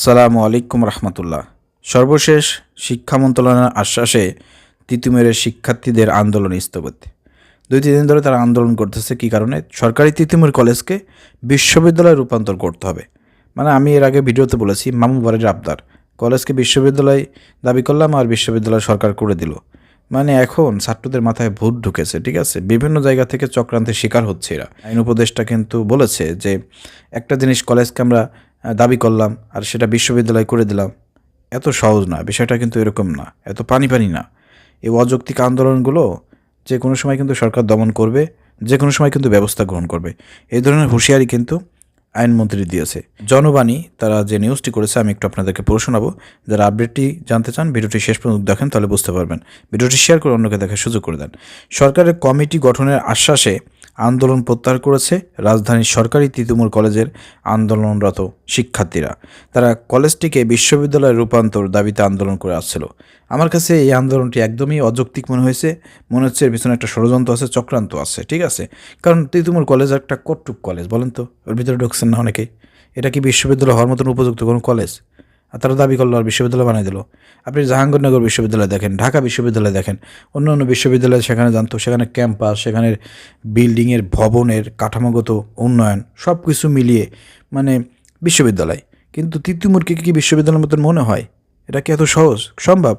আসসালামু আলাইকুম রহমতুল্লাহ। সর্বশেষ শিক্ষা মন্ত্রণালয়ের আশ্বাসে তিতুমিরের শিক্ষার্থীদের আন্দোলন স্থগিত। দুই, তিন দিন ধরে তারা আন্দোলন করতেছে, কি কারণে? সরকারি তিতুমির কলেজকে বিশ্ববিদ্যালয়ে রূপান্তর করতে হবে। মানে আমি এর আগে ভিডিওতে বলেছি, মামু বাড়ির আবদার। কলেজকে বিশ্ববিদ্যালয় দাবি করলাম আর বিশ্ববিদ্যালয় সরকার করে দিল। মানে এখন ছাত্রদের মাথায় ভূত ঢুকেছে, ঠিক আছে? বিভিন্ন জায়গা থেকে চক্রান্তের শিকার হচ্ছে এরা। আইন উপদেষ্টা কিন্তু বলেছে যে, একটা জিনিস কলেজকে আমরা দাবি করলাম আর সেটা বিশ্ববিদ্যালয় করে দিলাম। এত সহজ না, বিষয়টা কিন্তু এরকম না, এত পানি পানি না। এই অযৌক্তিক আন্দোলনগুলো যে কোনো সময় কিন্তু সরকার দমন করবে, যে কোনো সময় কিন্তু ব্যবস্থা গ্রহণ করবে। এই ধরনের হুঁশিয়ারি কিন্তু আইনমন্ত্রী দিয়েছে। জনবাণী, তারা যে নিউজটি করেছে, আমি একটু আপনাদেরকে পড়ে শোনাবো। যারা আপডেটটি জানতে চান, ভিডিওটি শেষ পর্যন্ত দেখেন, তাহলে বুঝতে পারবেন। ভিডিওটি শেয়ার করে অন্যকে দেখার সুযোগ করে দেন। সরকারের কমিটি গঠনের আশ্বাসে আন্দোলন প্রত্যাহার করেছে রাজধানীর সরকারি তিতুমুর কলেজের আন্দোলনরত শিক্ষার্থীরা। তারা কলেজটিকে বিশ্ববিদ্যালয়ে রূপান্তর দাবিতে আন্দোলন করে আসছিল। আমার কাছে এই আন্দোলনটি একদমই অযৌক্তিক মনে হয়েছে। মনে হচ্ছে এর পিছনে একটা ষড়যন্ত্র আছে, চক্রান্ত আছে, ঠিক আছে? কারণ তিতুমুর কলেজ একটা কটুক কলেজ, বলেন তো। ওর ভিতরে ঢুকছেন না অনেকেই। এটা কি বিশ্ববিদ্যালয় হওয়ার মতন উপযুক্ত কোনো কলেজ? আর তারা দাবি করল আর বিশ্ববিদ্যালয় বানিয়ে দিল। আপনি জাহাঙ্গীরনগর বিশ্ববিদ্যালয় দেখেন, ঢাকা বিশ্ববিদ্যালয় দেখেন, অন্য অন্য বিশ্ববিদ্যালয় সেখানে জানতো, সেখানে ক্যাম্পাস সেখানের বিল্ডিংয়ের ভবনের কাঠামোগত উন্নয়ন সব কিছু মিলিয়ে মানে বিশ্ববিদ্যালয়। কিন্তু তিতুমুরকে কী বিশ্ববিদ্যালয়ের মতন মনে হয়? এটা কি এত সহজ? সম্ভব?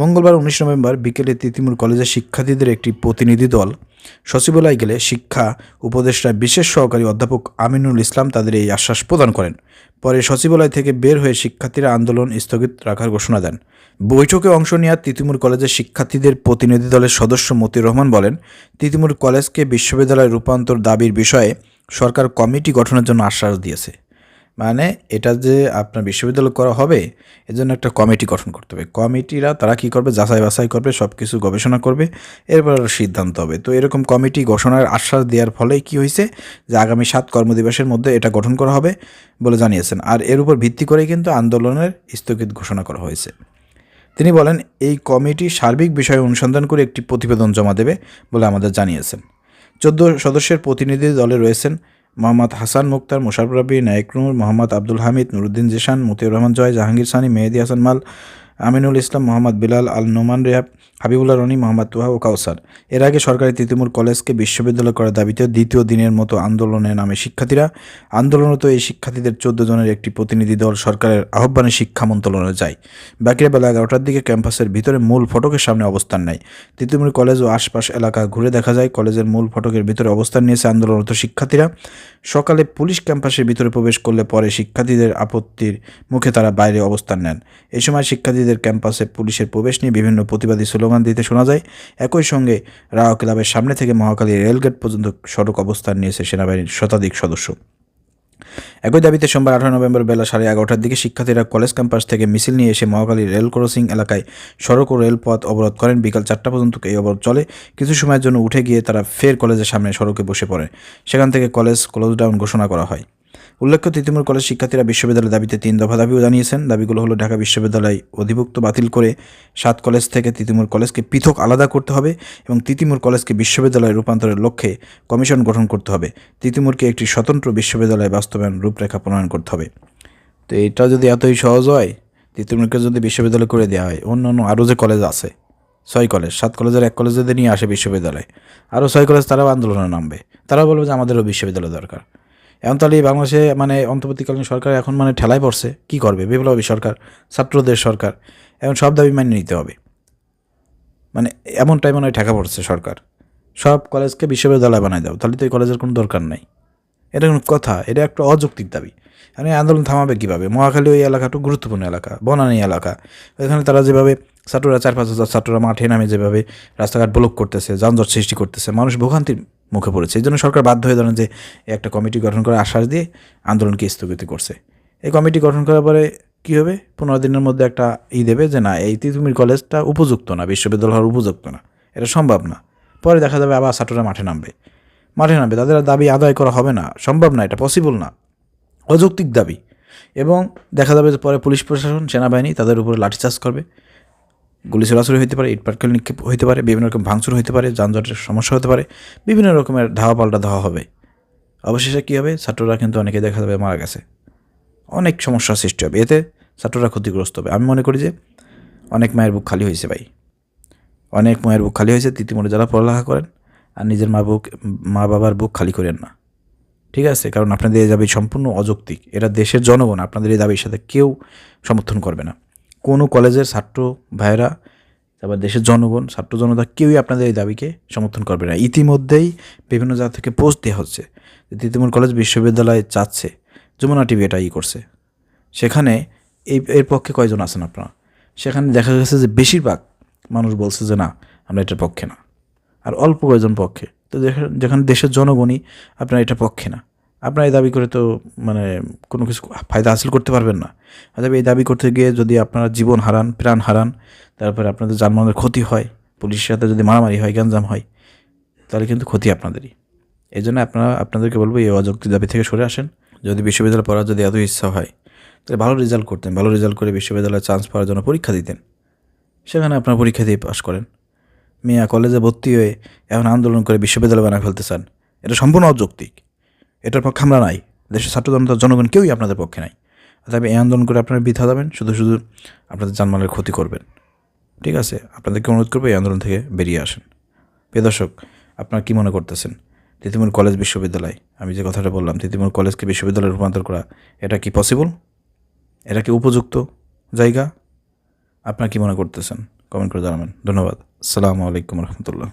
মঙ্গলবার উনিশ নভেম্বর বিকেলে তিতিমুর কলেজের শিক্ষার্থীদের একটি প্রতিনিধি দল সচিবালয় গেলে শিক্ষা উপদেষ্টা বিশেষ সহকারী অধ্যাপক আমিনুল ইসলাম তাদের এই আশ্বাস প্রদান করেন। পরে সচিবালয় থেকে বের হয়ে শিক্ষার্থীরা আন্দোলন স্থগিত রাখার ঘোষণা দেন। বৈঠকে অংশ নেওয়া তিতিমুর কলেজের শিক্ষার্থীদের প্রতিনিধি দলের সদস্য মতিউর রহমান বলেন, তিতিমুর কলেজকে বিশ্ববিদ্যালয়ে রূপান্তর দাবির বিষয়ে সরকার কমিটি গঠনের জন্য আশ্বাস দিয়েছে। মানে এটা যে আপনার বিশ্ববিদ্যালয় করা হবে, এজন্য একটা কমিটি গঠন করতে হবে। কমিটিরা তারা কি করবে? যাচাই বাছাই করবে সব কিছু গবেষণা করবে, এরপর সিদ্ধান্ত হবে। তো এরকম কমিটি ঘোষণার আশ্বাস দেওয়ার ফলে কি হয়েছে যে আগামী সাত কর্মদিবসের মধ্যে এটা গঠন করা হবে বলে জানিয়েছেন। আর এর উপর ভিত্তি করেই কিন্তু আন্দোলনের স্থগিত ঘোষণা করা হয়েছে। তিনি বলেন, এই কমিটি সার্বিক বিষয়ে অনুসন্ধান করে একটি প্রতিবেদন জমা দেবে বলে আমাদের জানিয়েছেন। চোদ্দ সদস্যের প্রতিনিধি দলে রয়েছেন মোহাম্মদ হাসান মুক্তার, মোশারফ রবি, নায়ক নূর, মোহাম্মদ আব্দুল হামিদ, নুরুদ্দিন জিশান, মতিউর রহমান জয়, জাহাঙ্গীর সানি, মেহেদি হাসান মাল, আমিনুল ইসলাম, মোহাম্মদ বিলাল আল নোমান রেহাব হাবিবুল্লাহ রনি, মোহাম্মদ তুহা ও কাউসার। এর আগে সরকারি তিতুমুর কলেজকে বিশ্ববিদ্যালয় করার দাবিতে দ্বিতীয় দিনের মতো আন্দোলনের নামে শিক্ষার্থীরা, আন্দোলনরত এই শিক্ষার্থীদের চোদ্দ জনের একটি প্রতিনিধি দল সরকারের আহ্বানে শিক্ষা মন্ত্রণালয়ে যায়। বাকিরা বেলা এগারোটার দিকে ক্যাম্পাসের ভিতরে মূল ফটকের সামনে অবস্থান নেয়। তিতুমির কলেজ ও আশপাশ এলাকা ঘুরে দেখা যায়, কলেজের মূল ফটকের ভিতরে অবস্থান নিয়েছে আন্দোলনরত শিক্ষার্থীরা। সকালে পুলিশ ক্যাম্পাসের ভিতরে প্রবেশ করলে পরে শিক্ষার্থীদের আপত্তির মুখে তারা বাইরে অবস্থান নেন। এই সময় শিক্ষার্থীদের ক্যাম্পাসে পুলিশের প্রবেশ নিয়ে বিভিন্ন প্রতিবাদী স্লোগান দিতে শোনা যায়, একই সঙ্গে রাও ক্লাবের সামনে থেকে মহাকালী রেলগেট পর্যন্ত সড়ক অবস্থান নিয়েছে সেনাবাহিনীর শতাধিক সদস্য। একই দাবিতে সোমবার আঠারো নভেম্বর বেলা সাড়ে এগারোটার দিকে শিক্ষার্থীরা কলেজ ক্যাম্পাস থেকে মিছিল নিয়ে এসে মহাকালী রেল ক্রসিং এলাকায় সড়ক ও রেলপথ অবরোধ করেন। বিকাল চারটা পর্যন্ত এই অবরোধ চলে। কিছু সময়ের জন্য উঠে গিয়ে তারা ফের কলেজের সামনে সড়কে বসে পড়ে। সেখান থেকে কলেজ ক্লোজ ডাউন ঘোষণা করা হয়। উল্লেখ্য তৃতীয়মূল কলেজ শিক্ষার্থীরা বিশ্ববিদ্যালয়ের দাবিতে তিন দফা দাবিও জানিয়েছেন। দাবিগুলো হলো, ঢাকা বিশ্ববিদ্যালয় অধিভুক্ত বাতিল করে সাত কলেজ থেকে তৃতীয়মূল কলেজকে পৃথক আলাদা করতে হবে এবং তৃতীয়মূল কলেজকে বিশ্ববিদ্যালয়ে রূপান্তরের লক্ষ্যে কমিশন গঠন করতে হবে। তৃতীয়মূলকে একটি স্বতন্ত্র বিশ্ববিদ্যালয় বাস্তবায়ন রূপরেখা প্রণয়ন করতে হবে। তো এটা যদি এতই সহজ হয় তৃতীয়মূলকে যদি বিশ্ববিদ্যালয় করে দেওয়া হয়, অন্য অন্য আরও যে কলেজ আছে, ছয় কলেজ, সাত কলেজের এক কলেজ যদি নিয়ে আসে বিশ্ববিদ্যালয়, আরও ছয় কলেজ তারাও আন্দোলনে নামবে। তারাও বলবে যে আমাদেরও বিশ্ববিদ্যালয় দরকার। এখন তাহলে বাংলাদেশে মানে অন্তর্বর্তীকালীন সরকার এখন মানে ঠেলায় পড়ছে। কি করবে? বিপ্লবী সরকার, ছাত্রদের সরকার, এখন সব দাবি মেনে নিতে হবে। মানে এমন টাইমে নয় ঠেকা পড়ছে সরকার। সব কলেজকে বিশ্ববিদ্যালয় বানায় দাও, তাহলে তো এই কলেজের কোনো দরকার নাই। এটা কোনো কথা, এটা একটা অযৌক্তিক দাবি। মানে আন্দোলন থামাবে কীভাবে? মহাখালী ওই এলাকাটা গুরুত্বপূর্ণ এলাকা, বনানী এলাকা। এখানে তারা যেভাবে ছাত্ররা, চার পাঁচ হাজার ছাত্ররা মাঠে নামে যেভাবে রাস্তাঘাট ব্লক করতেছে, যানজট সৃষ্টি করতেছে, মানুষ ভোগান্তির মুখে পড়েছে। এই জন্য সরকার বাধ্য হয়ে ধরেন যে, একটা কমিটি গঠন করার আশ্বাস দিয়ে আন্দোলনকে স্থগিত করছে। এই কমিটি গঠন করার পরে কী হবে? পনেরো দিনের মধ্যে একটা ই দেবে যে, না, এই তিতুমির কলেজটা উপযুক্ত না, বিশ্ববিদ্যালয় হওয়ার উপযুক্ত না, এটা সম্ভব না। পরে দেখা যাবে আবার ছাত্ররা মাঠে নামবে। মাঠে নামবে, তাদের দাবি আদায় করা হবে না, সম্ভব না, এটা পসিবল না, অযৌক্তিক দাবি। এবং দেখা যাবে যে পরে পুলিশ প্রশাসন, সেনাবাহিনী তাদের উপরে লাঠিচার্জ করবে। গুলি চলাচল হইতে পারে ইট পাটকেল নিক্ষেপ হইতে পারে, বিভিন্ন রকম ভাঙচুর হইতে পারে, যানজটের সমস্যা হতে পারে, বিভিন্ন রকমের ধাওয়া পাল্টা ধাওয়া হবে। অবশেষে কী হবে? ছাত্ররা কিন্তু অনেকে দেখা যাবে মারা গেছে। অনেক সমস্যার সৃষ্টি হবে। এতে ছাত্ররা ক্ষতিগ্রস্ত হবে। আমি মনে করি যে অনেক মায়ের বুক খালি হয়েছে ভাই। অনেক মায়ের বুক খালি হয়েছে তিতিমরে যারা পড়ালেখা করেন, আর নিজের মা বুক, মা বাবার বুক খালি করেন না। ঠিক আছে? কারণ আপনাদের এই দাবি সম্পূর্ণ অযৌক্তিক। এটা দেশের জনগণ, আপনাদের এই দাবির সাথে কেউ সমর্থন করবে না। কোনো কলেজের ছাত্র ভাইয়েরা, তারপর দেশের জনগণ, ছাত্র জনতা কেউই আপনাদের এই দাবিকে সমর্থন করবে না। ইতিমধ্যেই বিভিন্ন জায়গা থেকে পোস্ট দেওয়া হচ্ছে যে তিতুমুর কলেজ বিশ্ববিদ্যালয় চাচ্ছে যমুনা টিভি এটা ই করছে। সেখানে এই, এর পক্ষে কয়জন আছেন আপনারা? সেখানে দেখা গেছে যে বেশিরভাগ মানুষ বলছে যে না, আমরা এটার পক্ষে না। আর অল্প কয়জন পক্ষে। তো যেখানে দেশের জনগণই আপনার এটা পক্ষে না। আপনার এই দাবি করে তো মানে কোনো কিছু ফায়দা হাসিল করতে পারবেন না। অতএব এই দাবি করতে গিয়ে যদি আপনারা জীবন হারান, প্রাণ হারান, তারপরে আপনাদের যানবাহনের ক্ষতি হয়, পুলিশের সাথে যদি মারামারি হয়, গ্যাঞ্জাম হয়, তাহলে কিন্তু ক্ষতি আপনাদেরই। এই জন্য আপনারা, আপনাদেরকে বলব এই অযৌক্তিক দাবি থেকে সরে আসেন। যদি বিশ্ববিদ্যালয় পড়ার যদি এত ইচ্ছা হয়, তাহলে ভালো রেজাল্ট করতেন, ভালো রেজাল্ট করে বিশ্ববিদ্যালয়ে চান্স পাওয়ার জন্য পরীক্ষা দিতেন। সেখানে আপনার পরীক্ষা দিয়ে পাশ করেন। মিয়া কলেজে ভর্তি হয়ে এখন আন্দোলন করে বিশ্ববিদ্যালয় বানায় ফেলতে চান। এটা সম্পূর্ণ অযৌক্তিক। এটার পক্ষে আমরা নাই। দেশের ছাত্র জনতা, জনগণ কেউই আপনাদের পক্ষে নাই। তবে এই আন্দোলন করে আপনারা বৃথা যাবেন শুধু শুধু আপনাদের জানমালের ক্ষতি করবেন। ঠিক আছে? আপনাদেরকে অনুরোধ করব এই আন্দোলন থেকে বেরিয়ে আসেন। প্রিয় দর্শক, আপনারা কী মনে করতেছেন? তিতিমুর কলেজ বিশ্ববিদ্যালয়, আমি যে কথাটা বললাম, তিতিমুর কলেজকে বিশ্ববিদ্যালয়ে রূপান্তর করা, এটা কি পসিবল এটা কি উপযুক্ত জায়গা? আপনারা কী মনে করতেছেন? কমেন্ট করে জানাবেন। ধন্যবাদ। আসসালামু আলাইকুম রহমতুল্লাহ।